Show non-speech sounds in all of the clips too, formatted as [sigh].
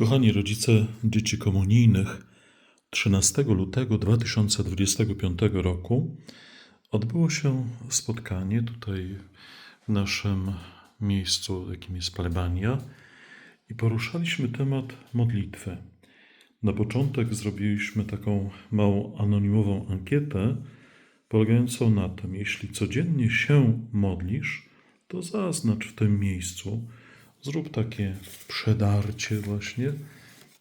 Kochani rodzice dzieci komunijnych, 13 lutego 2025 roku odbyło się spotkanie tutaj w naszym miejscu, jakim jest plebania, i poruszaliśmy temat modlitwy. Na początek zrobiliśmy taką małą anonimową ankietę, polegającą na tym, jeśli codziennie się modlisz, to zaznacz w tym miejscu, zrób takie przedarcie właśnie,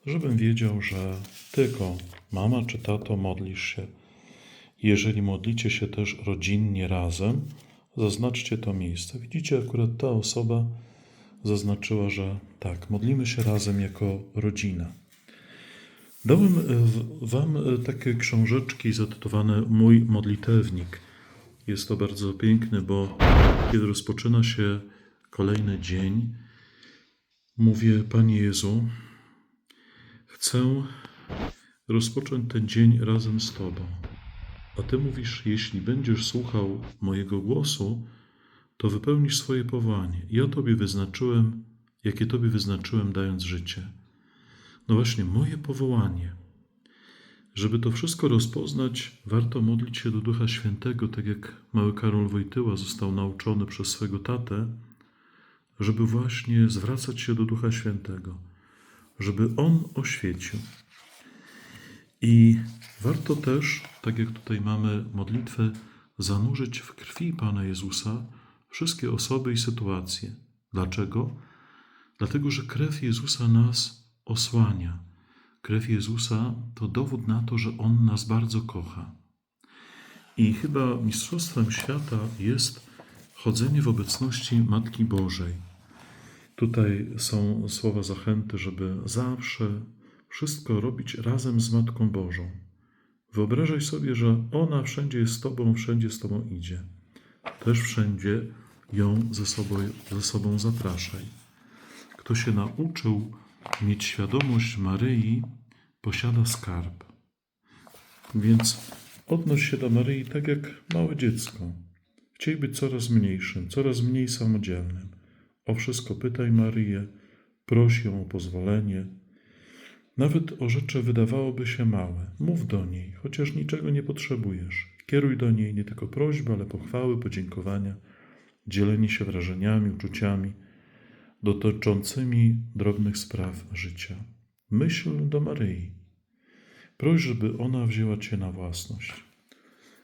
żebym wiedział, że tylko mama czy tato modlisz się. Jeżeli modlicie się też rodzinnie razem, zaznaczcie to miejsce. Widzicie, akurat ta osoba zaznaczyła, że tak, modlimy się razem jako rodzina. Dałem e, Wam e, takie książeczki zatytułowane Mój modlitewnik. Jest to bardzo piękne, bo kiedy rozpoczyna się kolejny dzień, mówię: Panie Jezu, chcę rozpocząć ten dzień razem z Tobą. A Ty mówisz: Jeśli będziesz słuchał mojego głosu, to wypełnisz swoje powołanie. Ja Tobie wyznaczyłem, jakie Tobie wyznaczyłem, dając życie. No właśnie, moje powołanie. Żeby to wszystko rozpoznać, warto modlić się do Ducha Świętego, tak jak mały Karol Wojtyła został nauczony przez swego tatę, żeby właśnie zwracać się do Ducha Świętego, żeby On oświecił. I warto też, tak jak tutaj mamy modlitwę, zanurzyć w krwi Pana Jezusa wszystkie osoby i sytuacje. Dlaczego? Dlatego, że krew Jezusa nas osłania. Krew Jezusa to dowód na to, że On nas bardzo kocha. I chyba mistrzostwem świata jest chodzenie w obecności Matki Bożej. Tutaj są słowa zachęty, żeby zawsze wszystko robić razem z Matką Bożą. Wyobrażaj sobie, że ona wszędzie jest z Tobą, wszędzie z Tobą idzie. Też wszędzie ją ze sobą, ze sobą zapraszaj. Kto się nauczył mieć świadomość Maryi, posiada skarb. Więc odnoś się do Maryi tak jak małe dziecko. Chciej być coraz mniejszym, coraz mniej samodzielnym. O wszystko pytaj Maryję, proś ją o pozwolenie. Nawet o rzeczy wydawałoby się małe. Mów do niej, chociaż niczego nie potrzebujesz. Kieruj do niej nie tylko prośby, ale pochwały, podziękowania, dzielenie się wrażeniami, uczuciami dotyczącymi drobnych spraw życia. Myśl do Maryi. Proś, żeby ona wzięła Cię na własność.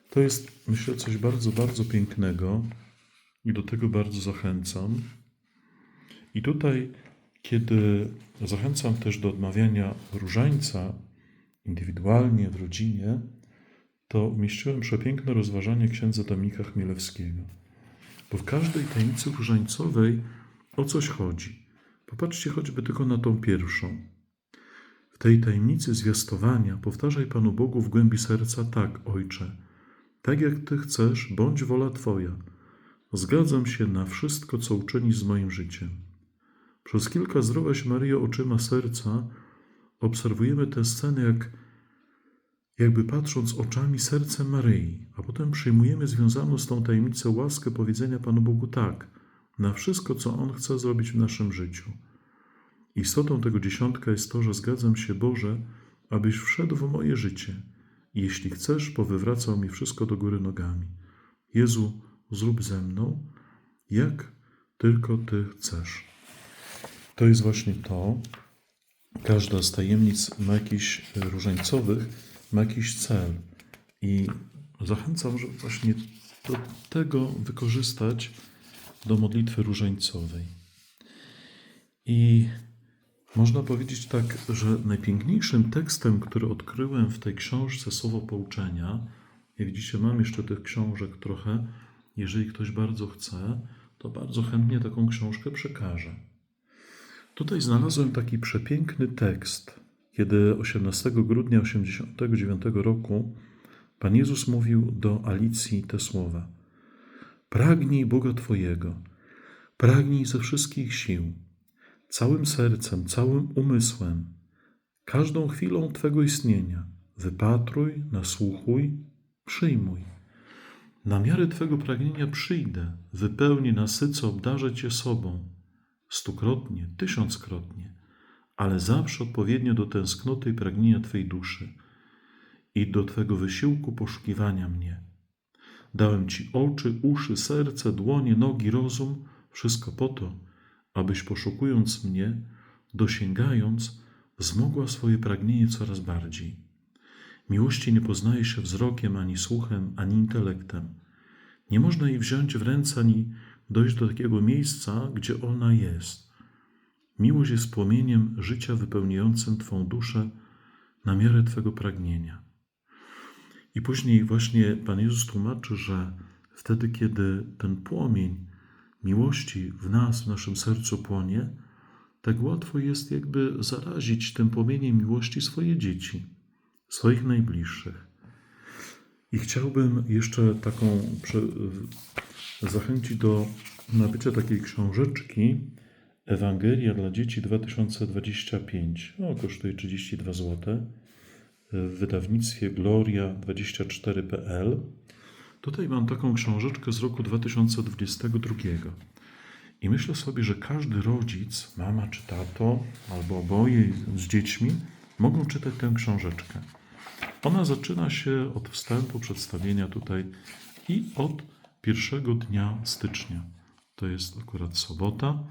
To jest, myślę, coś bardzo, bardzo pięknego i do tego bardzo zachęcam. I tutaj, kiedy zachęcam też do odmawiania różańca indywidualnie, w rodzinie, to umieściłem przepiękne rozważanie księdza Dominika Chmielewskiego. Bo w każdej tajemnicy różańcowej o coś chodzi. Popatrzcie choćby tylko na tą pierwszą. W tej tajemnicy zwiastowania powtarzaj Panu Bogu w głębi serca tak, Ojcze, tak jak Ty chcesz, bądź wola Twoja. Zgadzam się na wszystko, co uczynisz z moim życiem. Przez kilka zdrowaś Maryjo oczyma serca obserwujemy tę scenę jak jakby patrząc oczami sercem Maryi, a potem przyjmujemy związaną z tą tajemnicą łaskę powiedzenia Panu Bogu tak, na wszystko, co On chce zrobić w naszym życiu. Istotą tego dziesiątka jest to, że zgadzam się, Boże, abyś wszedł w moje życie. Jeśli chcesz, powywracał mi wszystko do góry nogami. Jezu, zrób ze mną, jak tylko Ty chcesz. To jest właśnie to. Każda z tajemnic ma jakiś różańcowych, ma jakiś cel. I zachęcam, żeby właśnie do tego wykorzystać do modlitwy różańcowej. I można powiedzieć tak, że najpiękniejszym tekstem, który odkryłem w tej książce Słowo Pouczenia, jak widzicie, mam jeszcze tych książek trochę. Jeżeli ktoś bardzo chce, to bardzo chętnie taką książkę przekażę. Tutaj znalazłem taki przepiękny tekst, kiedy 18 grudnia 1989 roku Pan Jezus mówił do Alicji te słowa: Pragnij Boga Twojego, pragnij ze wszystkich sił, całym sercem, całym umysłem, każdą chwilą Twego istnienia. Wypatruj, nasłuchuj, przyjmuj. Na miarę Twego pragnienia przyjdę, wypełnię, nasycę, obdarzę Cię sobą, stukrotnie, tysiąckrotnie, ale zawsze odpowiednio do tęsknoty i pragnienia Twej duszy i do Twego wysiłku poszukiwania mnie. Dałem Ci oczy, uszy, serce, dłonie, nogi, rozum, wszystko po to, abyś poszukując mnie, dosięgając, wzmogła swoje pragnienie coraz bardziej. Miłości nie poznaje się wzrokiem, ani słuchem, ani intelektem. Nie można jej wziąć w ręce, ani dojść do takiego miejsca, gdzie ona jest. Miłość jest płomieniem życia wypełniającym Twą duszę na miarę Twego pragnienia. I później właśnie Pan Jezus tłumaczy, że wtedy, kiedy ten płomień miłości w nas, w naszym sercu płonie, tak łatwo jest jakby zarazić tym płomieniem miłości swoje dzieci, swoich najbliższych. I chciałbym jeszcze taką zachęcić do nabycia takiej książeczki Ewangelia dla dzieci 2025. O, kosztuje 32 zł. W wydawnictwie Gloria24.pl. Tutaj mam taką książeczkę z roku 2022. I myślę sobie, że każdy rodzic, mama czy tato, albo oboje z dziećmi, mogą czytać tę książeczkę. Ona zaczyna się od wstępu przedstawienia tutaj i od pierwszego dnia stycznia. To jest akurat sobota.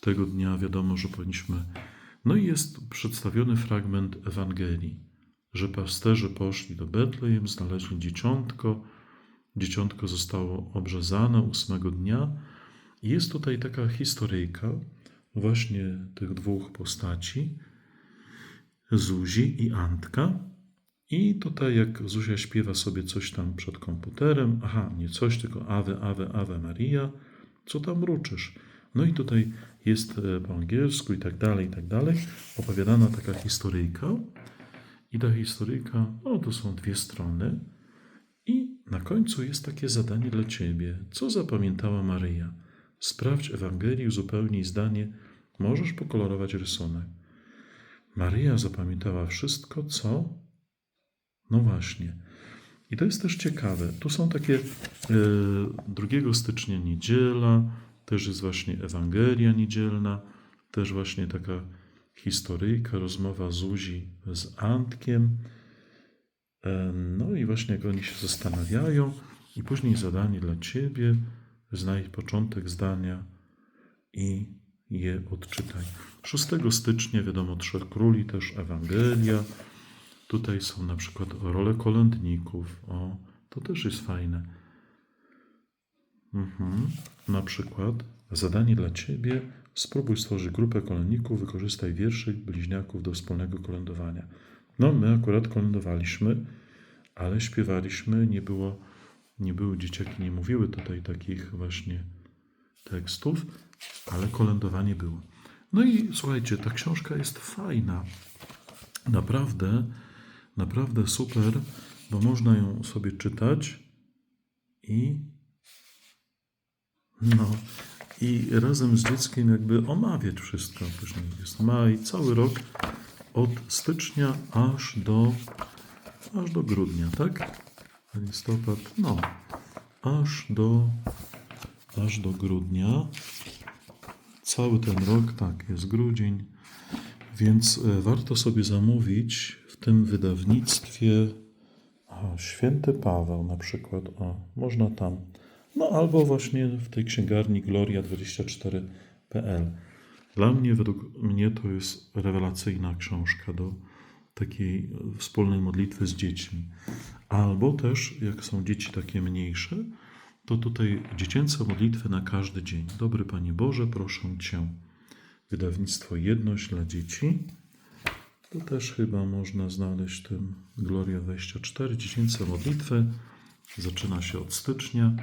Tego dnia wiadomo, że powinniśmy. No i jest przedstawiony fragment Ewangelii, że pasterze poszli do Betlejem, znaleźli dzieciątko. Dzieciątko zostało obrzezane ósmego dnia. I jest tutaj taka historyjka właśnie tych dwóch postaci, Zuzi i Antka. I tutaj jak Zuzia śpiewa sobie coś tam przed komputerem, aha, nie coś, tylko Ave, Ave, Ave Maria, co tam mruczysz? No i tutaj jest e, po angielsku i tak dalej, i tak dalej, opowiadana taka historyjka. I ta historyjka, no to są dwie strony. I na końcu jest takie zadanie dla ciebie. Co zapamiętała Maryja? Sprawdź Ewangelię, uzupełnij zdanie. Możesz pokolorować rysunek. Maryja zapamiętała wszystko, co no właśnie. I to jest też ciekawe. Tu są takie e, 2 stycznia niedziela, też jest właśnie Ewangelia niedzielna, też właśnie taka historyjka, rozmowa Zuzi z Antkiem. E, no i właśnie jak oni się zastanawiają i później zadanie dla ciebie, znajdź początek zdania i je odczytaj. 6 stycznia, wiadomo, Trzech Króli, też Ewangelia. Tutaj są na przykład role kolędników. O, to też jest fajne. Mhm. Na przykład zadanie dla Ciebie. Spróbuj stworzyć grupę kolędników, wykorzystaj wierszyk bliźniaków do wspólnego kolędowania. No, my akurat kolędowaliśmy, ale śpiewaliśmy, nie było, nie były dzieciaki, nie mówiły tutaj takich właśnie tekstów, ale kolędowanie było. No i słuchajcie, ta książka jest fajna. Naprawdę, naprawdę super, bo można ją sobie czytać i no i razem z dzieckiem jakby omawiać wszystko. Później jest maj, cały rok od stycznia aż do aż do grudnia, tak? Listopad, no, aż do aż do grudnia. Cały ten rok, tak, jest grudzień, więc e, warto sobie zamówić tym wydawnictwie o, Święty Paweł na przykład. O, można tam. No albo właśnie w tej księgarni gloria24.pl. Dla mnie, według mnie to jest rewelacyjna książka do takiej wspólnej modlitwy z dziećmi. Albo też, jak są dzieci takie mniejsze, to tutaj dziecięce modlitwy na każdy dzień. Dobry Panie Boże, proszę Cię. Wydawnictwo Jedność dla dzieci. To też chyba można znaleźć w tym Gloria 24. Dziecięce modlitwy. Zaczyna się od stycznia.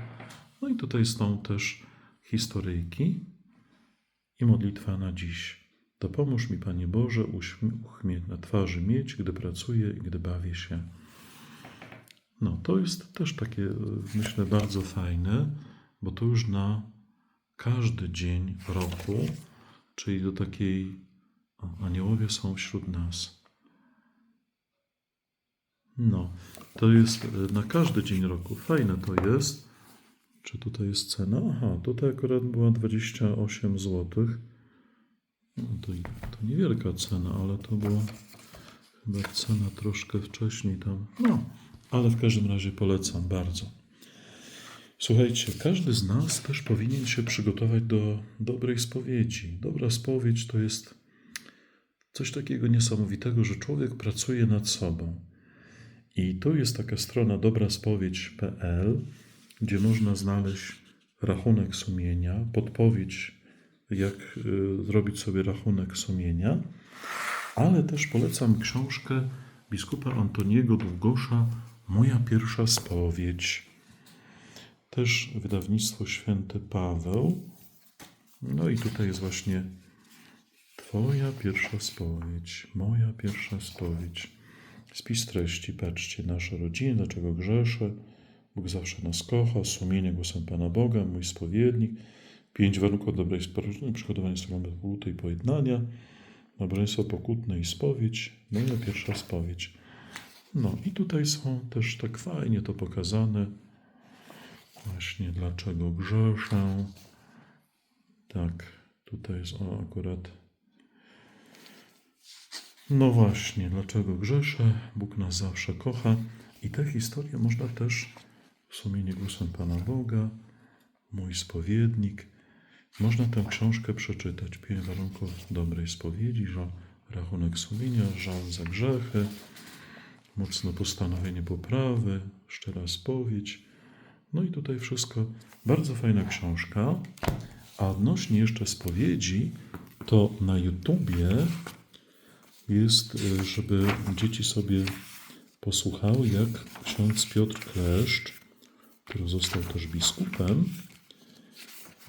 No i tutaj są też historyjki i modlitwa na dziś. Dopomóż mi, Panie Boże, uśmiech na twarzy mieć, gdy pracuję i gdy bawię się. No, to jest też takie, myślę, bardzo fajne, bo to już na każdy dzień roku, czyli do takiej, aniołowie są wśród nas. No, to jest e, na każdy dzień roku. Fajne to jest. Czy tutaj jest cena? Aha, tutaj akurat była 28 zł. No to, to niewielka cena, ale to była chyba cena troszkę wcześniej tam. No, ale w każdym razie polecam bardzo. Słuchajcie, każdy z nas też powinien się przygotować do dobrej spowiedzi. Dobra spowiedź to jest coś takiego niesamowitego, że człowiek pracuje nad sobą. I tu jest taka strona dobraspowiedź.pl, gdzie można znaleźć rachunek sumienia, podpowiedź, jak y, zrobić sobie rachunek sumienia, ale też polecam książkę biskupa Antoniego Długosza Moja pierwsza spowiedź. Też wydawnictwo Święty Paweł. No i tutaj jest właśnie Twoja pierwsza spowiedź, moja pierwsza spowiedź. Spis treści, patrzcie, nasze rodziny, dlaczego grzeszę, Bóg zawsze nas kocha, sumienie głosem Pana Boga, mój spowiednik, pięć warunków dobrej społeczności, przygotowanie strony pokuty i pojednania, nabożeństwo pokutne i spowiedź, moja pierwsza spowiedź. No i tutaj są też tak fajnie to pokazane, właśnie dlaczego grzeszę. Tak, tutaj jest o akurat no właśnie, dlaczego grzeszę? Bóg nas zawsze kocha. I tę historię można też sumienie głosem Pana Boga, mój spowiednik. Można tę książkę przeczytać. Pięć warunków dobrej spowiedzi, że rachunek sumienia, żal za grzechy, mocne postanowienie poprawy, szczera spowiedź. No i tutaj wszystko. Bardzo fajna książka. A odnośnie jeszcze spowiedzi, to na YouTubie jest, y, żeby dzieci sobie posłuchały, jak ksiądz Piotr Kleszcz, który został też biskupem,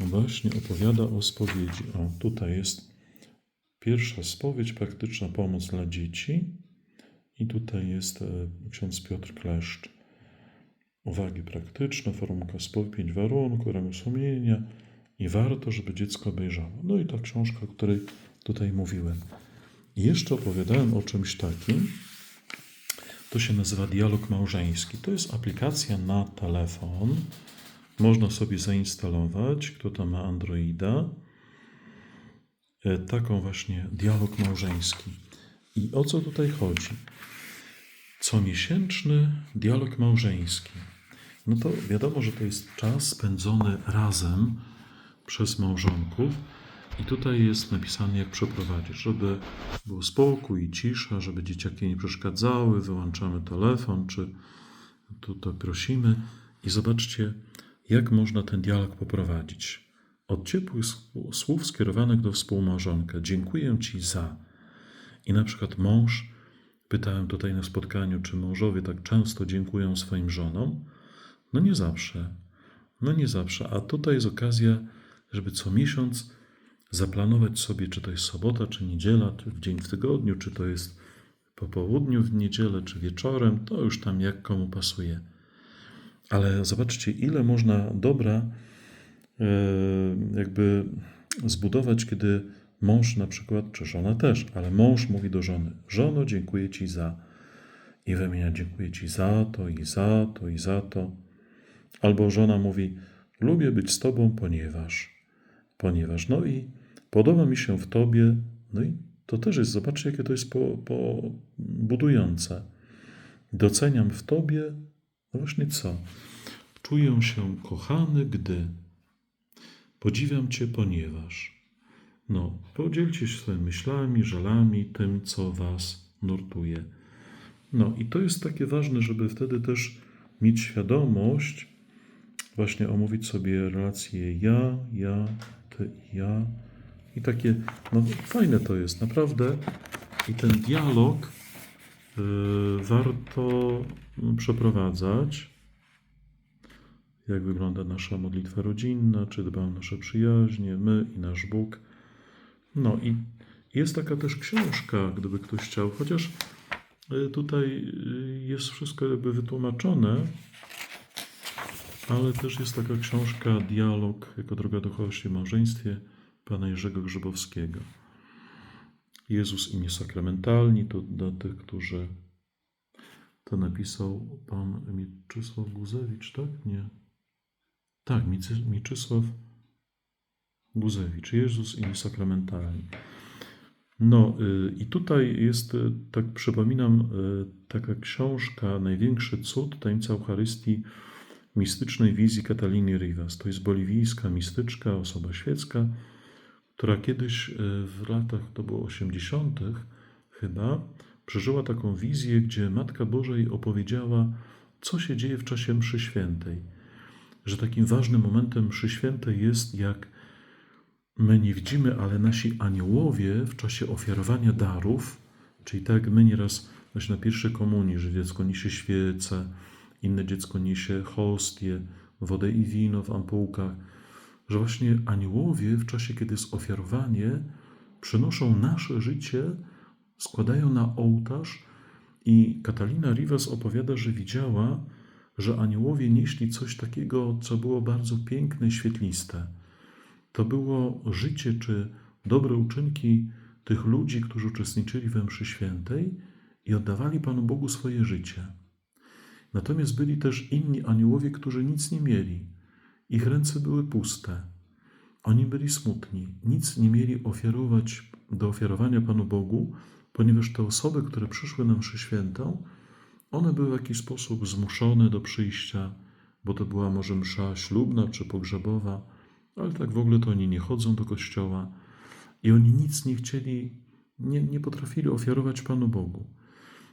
właśnie opowiada o spowiedzi. O, tutaj jest pierwsza spowiedź, praktyczna pomoc dla dzieci. I tutaj jest e, ksiądz Piotr Kleszcz. Uwagi praktyczne, formułka spowiedź, pięć warunków, ramy sumienia i warto, żeby dziecko obejrzało. No i ta książka, o której tutaj mówiłem. I jeszcze opowiadałem o czymś takim. To się nazywa dialog małżeński. To jest aplikacja na telefon. Można sobie zainstalować, kto tam ma Androida. E, Taką właśnie dialog małżeński. I o co tutaj chodzi? Comiesięczny dialog małżeński. No to wiadomo, że to jest czas spędzony razem przez małżonków. I tutaj jest napisane, jak przeprowadzić, żeby był spokój i cisza, żeby dzieciaki nie przeszkadzały, wyłączamy telefon, czy tutaj prosimy. I zobaczcie, jak można ten dialog poprowadzić. Od ciepłych sł- słów skierowanych do współmałżonka. Dziękuję Ci za. I na przykład mąż, pytałem tutaj na spotkaniu, czy mężowie tak często dziękują swoim żonom. No nie zawsze. No nie zawsze. A tutaj jest okazja, żeby co miesiąc zaplanować sobie, czy to jest sobota, czy niedziela, czy w dzień w tygodniu, czy to jest po południu w niedzielę, czy wieczorem, to już tam jak komu pasuje. Ale zobaczcie, ile można dobra e, jakby zbudować, kiedy mąż na przykład, czy żona też, ale mąż mówi do żony: Żono, dziękuję ci za. I wymienia: Dziękuję ci za to, i za to, i za to. Albo żona mówi: Lubię być z tobą, ponieważ. Ponieważ. No i podoba mi się w tobie. No i to też jest, zobaczcie, jakie to jest po, po budujące. Doceniam w tobie, no właśnie co? Czuję się kochany, gdy. Podziwiam cię, ponieważ. No, podzielcie się swoimi myślami, żalami, tym, co was nurtuje. No i to jest takie ważne, żeby wtedy też mieć świadomość, właśnie omówić sobie relacje ja, ja, ty ja. I takie, no fajne to jest, naprawdę. I ten dialog y, warto przeprowadzać. Jak wygląda nasza modlitwa rodzinna, czy dba o nasze przyjaźnie, my i nasz Bóg. No i jest taka też książka, gdyby ktoś chciał, chociaż y, tutaj y, jest wszystko jakby wytłumaczone, ale też jest taka książka Dialog jako droga duchowości w małżeństwie pana Jerzego Grzybowskiego. Jezus i niesakramentalni, to dla tych, którzy to napisał pan Mieczysław Guzewicz, tak? Nie. Tak, Mieczysław Guzewicz. Jezus i niesakramentalni. No y, i tutaj jest, y, tak przypominam, y, taka książka Największy cud, tajemnica Eucharystii, mistycznej wizji Kataliny Rivas. To jest boliwijska mistyczka, osoba świecka, która kiedyś y, w latach, to było 80. chyba, przeżyła taką wizję, gdzie Matka Boża jej opowiedziała, co się dzieje w czasie mszy świętej. Że takim ważnym momentem mszy świętej jest, jak my nie widzimy, ale nasi aniołowie w czasie ofiarowania darów, czyli tak jak my nieraz właśnie na pierwszej komunii, że dziecko niesie świece, inne dziecko niesie hostię, wodę i wino w ampułkach, że właśnie aniołowie w czasie, kiedy jest ofiarowanie, przynoszą nasze życie, składają na ołtarz i Katalina Rivas opowiada, że widziała, że aniołowie nieśli coś takiego, co było bardzo piękne świetliste. To było życie czy dobre uczynki tych ludzi, którzy uczestniczyli we mszy świętej i oddawali Panu Bogu swoje życie. Natomiast byli też inni aniołowie, którzy nic nie mieli. Ich ręce były puste. Oni byli smutni, nic nie mieli ofiarować do ofiarowania Panu Bogu, ponieważ te osoby, które przyszły na mszę świętą, one były w jakiś sposób zmuszone do przyjścia, bo to była może msza ślubna czy pogrzebowa, ale tak w ogóle to oni nie chodzą do kościoła i oni nic nie chcieli, nie, nie potrafili ofiarować Panu Bogu.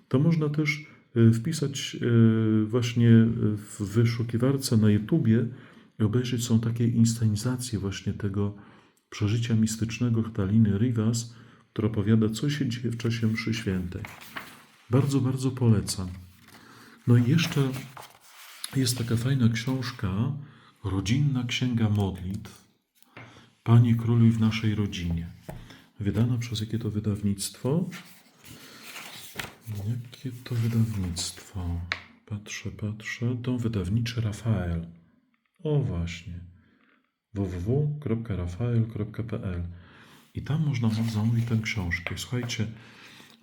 To można też e, wpisać e, właśnie w wyszukiwarce na YouTubie i obejrzeć są takie inscenizacje właśnie tego przeżycia mistycznego Kataliny Rivas, która opowiada, co się dzieje w czasie mszy świętej. Bardzo, bardzo polecam. No i jeszcze jest taka fajna książka, Rodzinna Księga Modlitw. Panie Króluj w naszej rodzinie. Wydana przez jakie to wydawnictwo? Jakie to wydawnictwo? Patrzę, patrzę. Dom wydawniczy Rafael. O właśnie. www.rafael.pl I tam można zamówić tę książkę. Słuchajcie,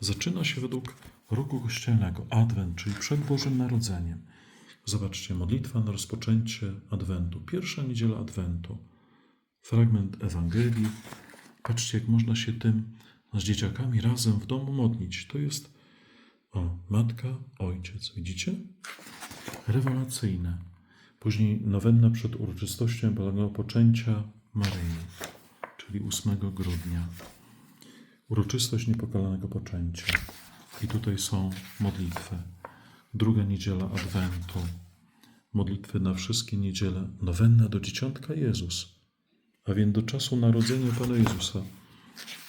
zaczyna się według roku kościelnego, Adwent, czyli przed Bożym Narodzeniem. Zobaczcie, modlitwa na rozpoczęcie Adwentu. Pierwsza niedziela Adwentu. Fragment Ewangelii. Patrzcie, jak można się tym z dzieciakami razem w domu modlić. To jest o, matka, ojciec. Widzicie? Rewelacyjne. Później nowenna przed uroczystością Bożego Poczęcia Maryi, czyli 8 grudnia. Uroczystość niepokalanego poczęcia. I tutaj są modlitwy. Druga niedziela Adwentu. Modlitwy na wszystkie niedziele. Nowenna do Dzieciątka Jezus. A więc do czasu narodzenia Pana Jezusa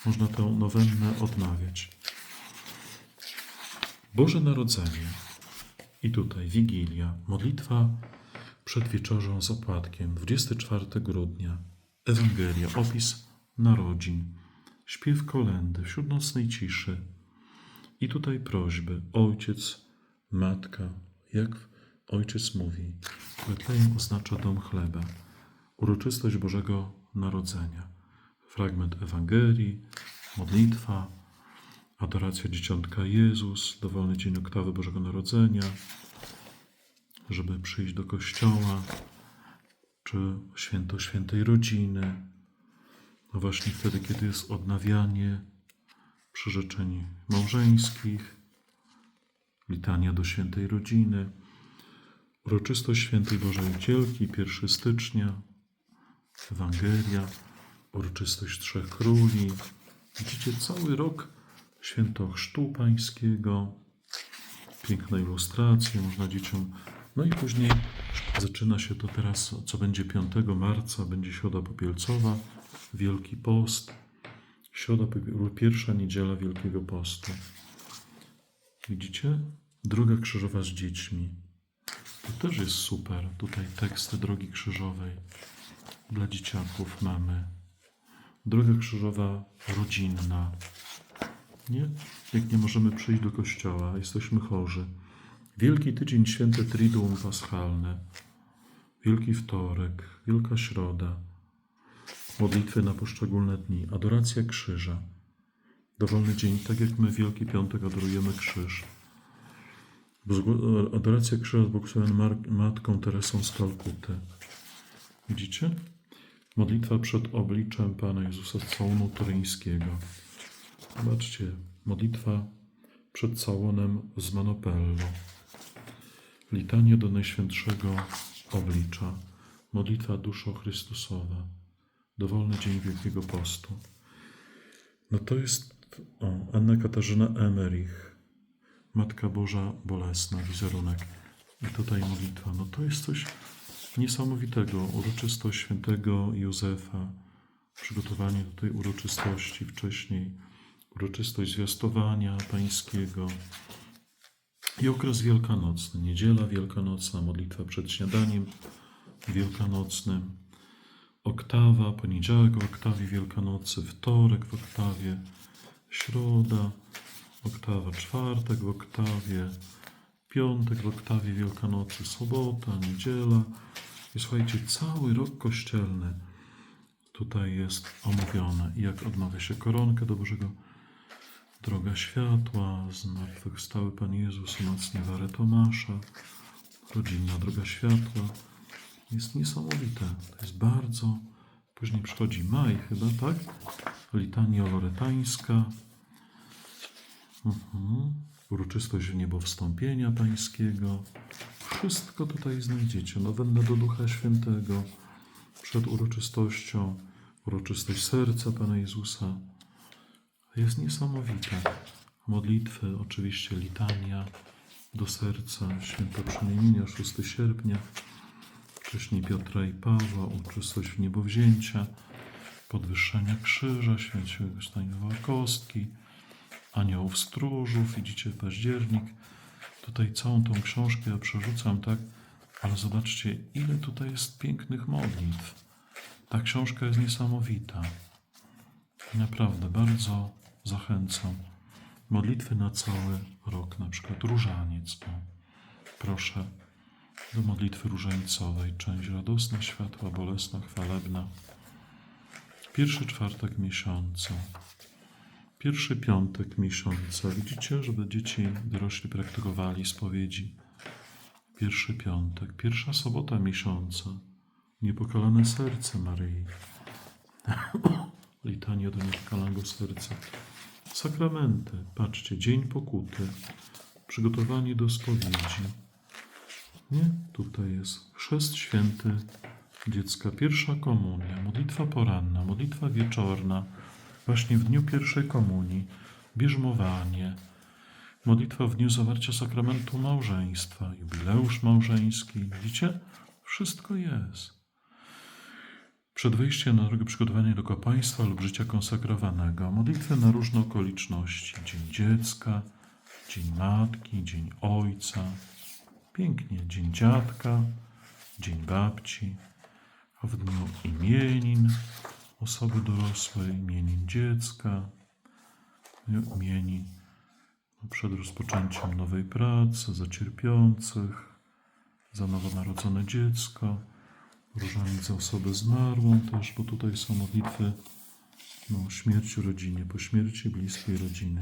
można tę nowennę odmawiać. Boże Narodzenie. I tutaj Wigilia. Modlitwa przed wieczorzą z opłatkiem. 24 grudnia. Ewangelia. Opis narodzin. Śpiew kolendy wśród nocnej ciszy. I tutaj prośby. Ojciec, matka. Jak ojciec mówi. Betlejem oznacza dom chleba. Uroczystość Bożego Narodzenia. Fragment Ewangelii, modlitwa, adoracja Dzieciątka Jezus, dowolny dzień oktawy Bożego Narodzenia, żeby przyjść do kościoła, czy święto świętej rodziny, no właśnie wtedy, kiedy jest odnawianie przyrzeczeń małżeńskich, litania do świętej rodziny, uroczystość świętej Bożej Ucielki, 1 stycznia, Ewangelia, uroczystość Trzech Króli. Widzicie, cały rok święto Chrztu Pańskiego, piękne ilustracje, można dzieciom. No i później zaczyna się to teraz, co będzie 5 marca, będzie Środa Popielcowa, Wielki Post, Środa, pierwsza niedziela Wielkiego Postu. Widzicie? Droga krzyżowa z dziećmi. To też jest super. Tutaj teksty Drogi Krzyżowej dla dzieciaków mamy. Droga krzyżowa rodzinna. Nie? Jak nie możemy przyjść do kościoła, jesteśmy chorzy. Wielki tydzień święte Triduum Paschalne. Wielki wtorek, Wielka Środa. Modlitwy na poszczególne dni. Adoracja krzyża. Dowolny dzień, tak jak my Wielki Piątek adorujemy krzyż. Adoracja krzyża z błogosławioną Matką Teresą z Kalkuty. Widzicie? Modlitwa przed obliczem Pana Jezusa z całunu turyńskiego. Zobaczcie, modlitwa przed całonem z Manopello. Litanie do Najświętszego Oblicza. Modlitwa duszo Chrystusowa. Dowolny dzień Wielkiego Postu. No to jest o, Anna Katarzyna Emerich. Matka Boża Bolesna, wizerunek. I tutaj modlitwa. No to jest coś niesamowitego. Uroczystość świętego Józefa. Przygotowanie do tej uroczystości wcześniej. Uroczystość zwiastowania pańskiego. I okres wielkanocny. Niedziela wielkanocna, modlitwa przed śniadaniem wielkanocnym. Oktawa, poniedziałek w oktawie Wielkanocy, wtorek w oktawie, środa, oktawa, czwartek w oktawie, piątek w oktawie Wielkanocy, sobota, niedziela. I słuchajcie, cały rok kościelny tutaj jest omówione. I jak odnawia się koronkę do Bożego Droga światła, zmartwychwstały Pan Jezus, umacnia wiarę Tomasza, rodzinna droga światła. Jest niesamowite. To jest bardzo. Później przychodzi maj chyba, tak? Litania loretańska. Mhm. Uroczystość w niebo wstąpienia pańskiego. Wszystko tutaj znajdziecie. Nowenna do Ducha Świętego. Przed uroczystością. Uroczystość serca Pana Jezusa. Jest niesamowite. Modlitwy, oczywiście litania do serca, święto przemienienia, 6 sierpnia, wcześniej Piotra i Pawła, uroczystość w niebowzięcia, podwyższenia krzyża, świętego Stanisława Kostki, aniołów stróżów, widzicie październik. Tutaj całą tą książkę ja przerzucam, tak? Ale zobaczcie, ile tutaj jest pięknych modlitw. Ta książka jest niesamowita. Naprawdę bardzo zachęcam. Modlitwy na cały rok, na przykład różaniec. Proszę do modlitwy różańcowej. Część radosna, światła, bolesna, chwalebna. Pierwszy czwartek miesiąca. Pierwszy piątek miesiąca. Widzicie, żeby dzieci dorośli praktykowali spowiedzi. Pierwszy piątek. Pierwsza sobota miesiąca. Niepokalane serce Maryi. [laughs] Litanie do niepokalanego serca. Sakramenty. Patrzcie, dzień pokuty. Przygotowanie do spowiedzi. Nie? Tutaj jest chrzest święty dziecka. Pierwsza komunia. Modlitwa poranna. Modlitwa wieczorna. Właśnie w dniu pierwszej komunii. Bierzmowanie. Modlitwa w dniu zawarcia sakramentu małżeństwa. Jubileusz małżeński. Widzicie? Wszystko jest. Przed wejściem na drogę przygotowania do kapłaństwa lub życia konsekrowanego, modlitwy na różne okoliczności. Dzień dziecka, dzień matki, dzień ojca. Pięknie. Dzień dziadka, dzień babci. A w dniu imienin osoby dorosłej, imienin dziecka, imienin przed rozpoczęciem nowej pracy, za cierpiących, za nowonarodzone dziecko. Różaniec za osobę zmarłą też, bo tutaj są modlitwy no, śmierci rodzinie, po śmierci bliskiej rodziny.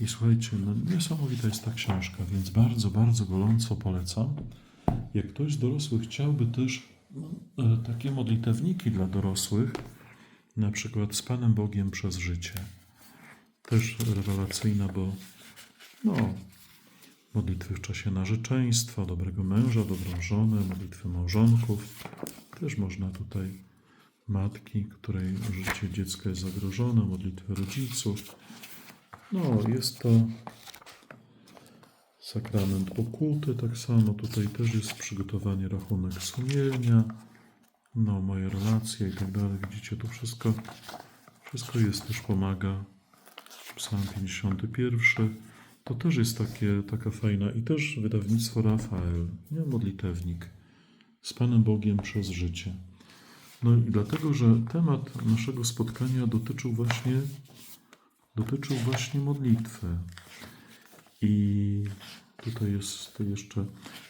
I słuchajcie, no, niesamowita jest ta książka, więc bardzo, bardzo gorąco polecam. Jak ktoś z dorosłych chciałby też no, e, takie modlitewniki dla dorosłych, na przykład z Panem Bogiem przez życie. Też rewelacyjna, bo no, modlitwy w czasie narzeczeństwa, dobrego męża, dobrą żonę, modlitwy małżonków. Też można tutaj matki, której życie dziecka jest zagrożone, modlitwy rodziców. No, jest to sakrament pokuty, tak samo tutaj też jest przygotowanie rachunek sumienia, no, moje relacje i tak dalej. Widzicie, to wszystko, wszystko jest, też pomaga. Psalm 51. To też jest takie, taka fajna i też wydawnictwo Rafael, nie modlitewnik, z Panem Bogiem przez życie. No i dlatego, że temat naszego spotkania dotyczył właśnie, dotyczył właśnie modlitwy. I tutaj jest jeszcze,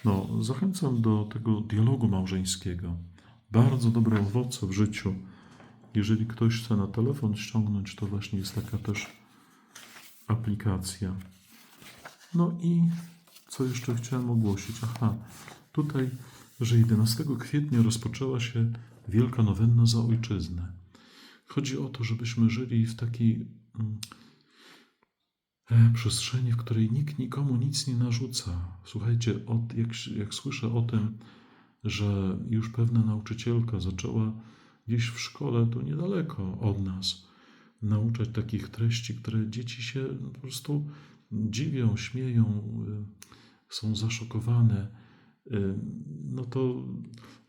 no, zachęcam do tego dialogu małżeńskiego. Bardzo dobre owoce w życiu. Jeżeli ktoś chce na telefon ściągnąć, to właśnie jest taka też aplikacja. No i co jeszcze chciałem ogłosić? Aha, tutaj, że 11 kwietnia rozpoczęła się Wielka Nowenna za Ojczyznę. Chodzi o to, żebyśmy żyli w takiej mm, e, przestrzeni, w której nikt nikomu nic nie narzuca. Słuchajcie, od, jak, jak słyszę o tym, że już pewna nauczycielka zaczęła gdzieś w szkole, tu niedaleko od nas, nauczać takich treści, które dzieci się po prostu dziwią, śmieją, y, są zaszokowane, y, no to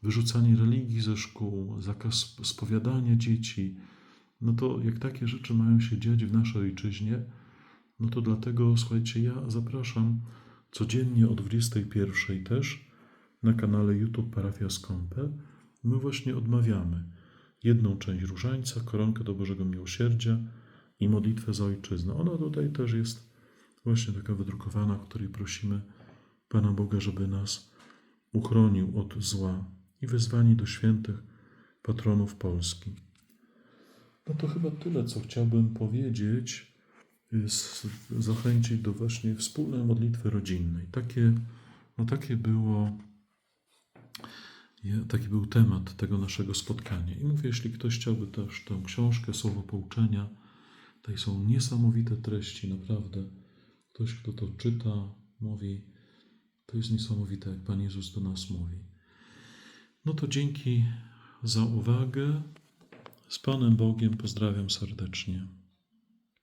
wyrzucanie religii ze szkół, zakaz spowiadania dzieci, no to jak takie rzeczy mają się dziać w naszej ojczyźnie, no to dlatego, słuchajcie, ja zapraszam codziennie o 21 też na kanale YouTube Parafia Skąpe. My właśnie odmawiamy jedną część różańca, koronkę do Bożego Miłosierdzia i modlitwę za ojczyznę. Ona tutaj też jest właśnie taka wydrukowana, w której prosimy Pana Boga, żeby nas uchronił od zła i wezwani do świętych patronów Polski. No to chyba tyle, co chciałbym powiedzieć, jest zachęcić do właśnie wspólnej modlitwy rodzinnej. Takie, no takie było, taki był temat tego naszego spotkania. I mówię, jeśli ktoś chciałby też tę książkę, słowo pouczenia, tutaj są niesamowite treści, naprawdę. Ktoś, kto to czyta, mówi, to jest niesamowite, jak Pan Jezus do nas mówi. No to dzięki za uwagę. Z Panem Bogiem pozdrawiam serdecznie.